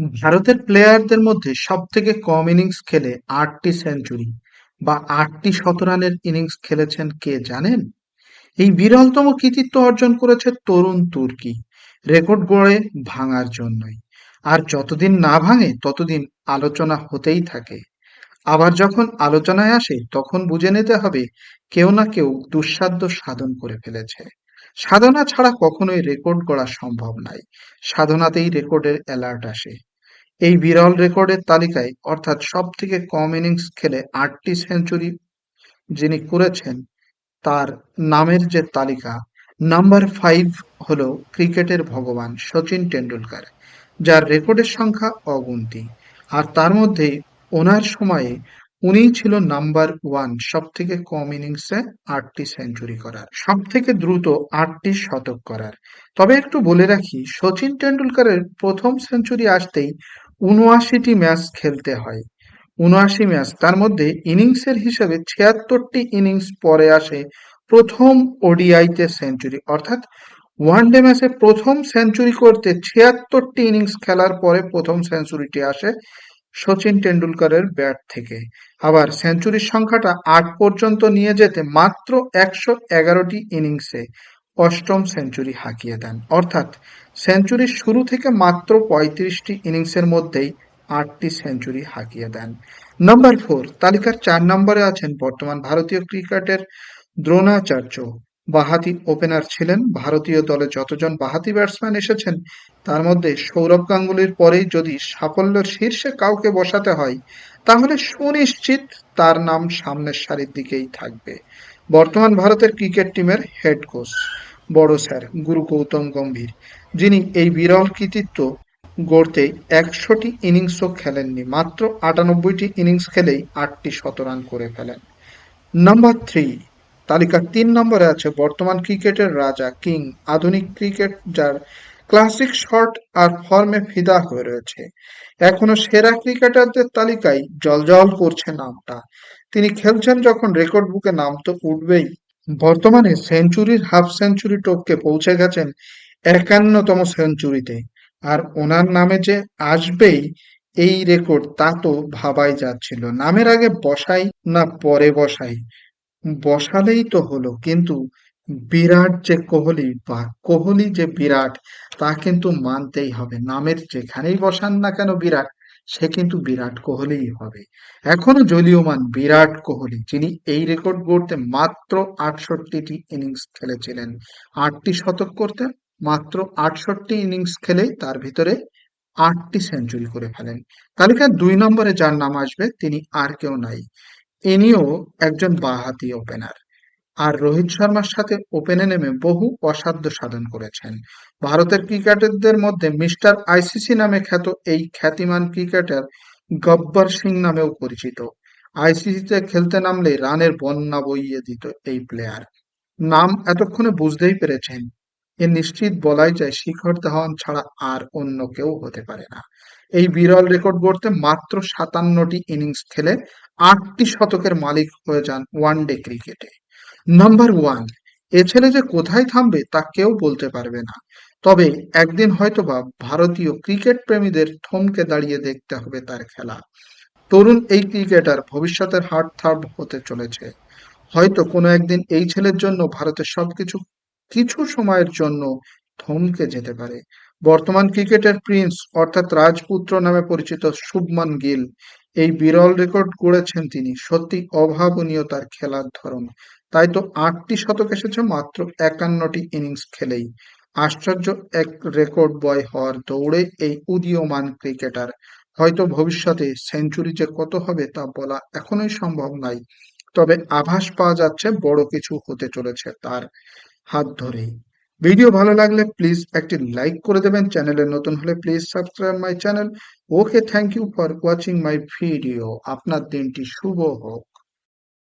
ভারতের প্লেয়ারদের মধ্যে সবথেকে কম ইনিংস খেলে আটটি সেঞ্চুরি বা আটটি শতরানের ইনিংস খেলেছেন কে জানেন? এই বিরলতম কৃতিত্ব অর্জন করেছে তরুণ তুর্কি। রেকর্ড গড়ে ভাঙার জন্যই। আর যতদিন না ভাঙে, ততদিন আলোচনা হতেই থাকে। আবার যখন আলোচনায় আসে, তখন বুঝে নিতে হবে কেউ না কেউ দুঃসাধ্য সাধন করে ফেলেছে। সাধনা ছাড়া কখনোই রেকর্ড গড়া সম্ভব নয় সাধনাতেই রেকর্ডের অ্যালার্ট আসে। এই বিরল রেকর্ডের তালিকায় অর্থাৎ সব থেকে কম ইনিংস খেলে আটটি সেঞ্চুরি যিনি করেছেন, তার নামের যে তালিকা, নাম্বার ফাইভ হলো ক্রিকেটের ভগবান সচিন টেন্ডুলকার যার রেকর্ডের সংখ্যা অগুন্তি। আর তার মধ্যে ওনার সময়ে উনিই ছিল নাম্বার ওয়ান সব থেকে কম ইনিংসে আটটি সেঞ্চুরি করার সব থেকে দ্রুত আটটি শতক করার। তবে একটু বলে রাখি সচিন টেন্ডুলকারের প্রথম সেঞ্চুরি আসতেই উনআশিটি ম্যাচ খেলতে হয়। উনআশি ম্যাচ, তার মধ্যে ইনিংসের হিসেবে ছিয়াত্তরটি ইনিংস পরে আসে প্রথম ওডিআইতে সেঞ্চুরি। অর্থাৎ ওয়ানডে ম্যাচে প্রথম সেঞ্চুরি করতে ছিয়াত্তরটি ইনিংস খেলার পরে প্রথম সেঞ্চুরিটি আসে সচিন টেন্ডুলকারের ব্যাট থেকে। আবার সেঞ্চুরির সংখ্যাটা আট পর্যন্ত নিয়ে যেতে মাত্র একশো এগারোটি ইনিংসে অষ্টম সেঞ্চুরি হাঁকিয়ে দেন। অর্থাৎ সেঞ্চুরির শুরু থেকে মাত্র পঁয়ত্রিশটি ইনিংসের মধ্যেই আটটি সেঞ্চুরি হাঁকিয়ে দেন। নম্বর ফোর, তালিকার চার নম্বরে আছেন বর্তমান ভারতীয় ক্রিকেটের দ্রোণাচার্য। বাহাতি ওপেনার ছিলেন। ভারতীয় দলে যতজন বাহাতি ব্যাটসম্যান এসেছেন, তার মধ্যে সৌরভ গাঙ্গুলির পরেই যদি সাফল্যের শীর্ষে কাউকে বসাতে হয়, তাহলে সুনিশ্চিত তার নাম সামনের সারির দিকেই থাকবে। বর্তমান ভারতের ক্রিকেট টিমের হেড কোচ বড় স্যার, গুরু গৌতম গম্ভীর, যিনি এই বিরল কৃতিত্ব গড়তে একশোটি ইনিংসও খেলেননি, মাত্র আটানব্বইটি ইনিংস খেলেই আটটি শতরান করে ফেলেন। নাম্বার থ্রি, তালিকার তিন নম্বরে আছে বর্তমান ক্রিকেটের রাজা কিং, আধুনিক ক্রিকেট যার ক্লাসিক শট আর ফর্মে ফিদা হয়ে রয়েছে। এখনও সেরা ক্রিকেটারদের তালিকায় জলজল করছে নামটা। তিনি খেলছেন যখন রেকর্ড বুকে নাম তো উঠবেই বর্তমানে সেঞ্চুরির হাফ সেঞ্চুরি টপকে পৌঁছে গেছেন একান্নতম সেঞ্চুরিতে। আর ওনার নামে যে আসবেই, এই রেকর্ড তা তো ভাবাই যাচ্ছিল। নামের আগে বসাই না পরে বসাই? বসালেই তো হলো, কিন্তু বিরাট যে কোহলি বা কোহলি যে বিরাট, তা কিন্তু মানতেই হবে। নামের যেখানেই বসান না কেন বিরাট সে কিন্তু বিরাট কোহলিই হবে। এখনও জলীয়মান বিরাট কোহলি, যিনি এই রেকর্ড গড়তে মাত্র আটষট্টিটি ইনিংস খেলেছিলেন। আটটি শতক করতে মাত্র আটষট্টি ইনিংস খেলেই তার ভিতরে আটটি সেঞ্চুরি করে ফেলেন। তালিকার দুই নম্বরে যার নাম আসবে, তিনি আর কেউ নাই। ইনিও একজন বাঁহাতি ওপেনার আর রোহিত শর্মার সাথে ওপেনে নেমে বহু অসাধ্য সাধন করেছেন। ভারতের ক্রিকেটারদের মধ্যে মিস্টার আইসিসি নামে খ্যাত এই খ্যাতিমান ক্রিকেটার গব্বর সিং নামেও পরিচিত। আইসিসিতে খেলতে নামলে রানের বন্যা বইয়ে দিত এই প্লেয়ার নাম এতক্ষণে বুঝতেই পেরেছেন। এ নিশ্চিত বলাই যায় শিখর ধাওয়ান ছাড়া আর অন্য কেউ হতে পারে না। এই বিরল রেকর্ড গড়তে মাত্র সাতান্নটি ইনিংস খেলে আটটি শতকের মালিক হয়ে যান ওয়ানডে ক্রিকেটে। নাম্বার ওয়ান এ ছেলে যে কোথায় থামবে তা কেউ বলতে পারবে না। তবে একদিন হয়তোবা ভারতীয় ক্রিকেট প্রেমীদের থমকে দাঁড়িয়ে দেখতে হবে তার খেলা। তরুণ এই ক্রিকেটার ভবিষ্যতের হার্ট থার্ড হতে চলেছে। হয়তো কোনো একদিন এই ছেলের জন্য ভারতের সবকিছু কিছু সময়ের জন্য থমকে যেতে পারে। বর্তমান ক্রিকেটের প্রিন্স অর্থাৎ রাজপুত্র নামে পরিচিত শুভমান গিল এই বিরল রেকর্ড গড়েছেন তিনি। সত্যি অভাবনীয় তার খেলার ধরন। তাই তো আটটি শতক এসেছে মাত্র একান্নটি ইনিংস খেলেই। আশ্চর্য এক রেকর্ড বয় হওয়ার দৌড়ে এই উদীয়মান ক্রিকেটার। হয়তো ভবিষ্যতে সেঞ্চুরি যে কত হবে তা বলা এখনোই সম্ভব নাই, তবে আভাস পাওয়া যাচ্ছে বড় কিছু হতে চলেছে তার হাত ধরেই। ভিডিও ভালো লাগলে প্লিজ একটি লাইক করে দেবেন, চ্যানেলে নতুন হলে please subscribe my channel. Okay thank you for watching my video. আপনার দিনটি শুভ হোক।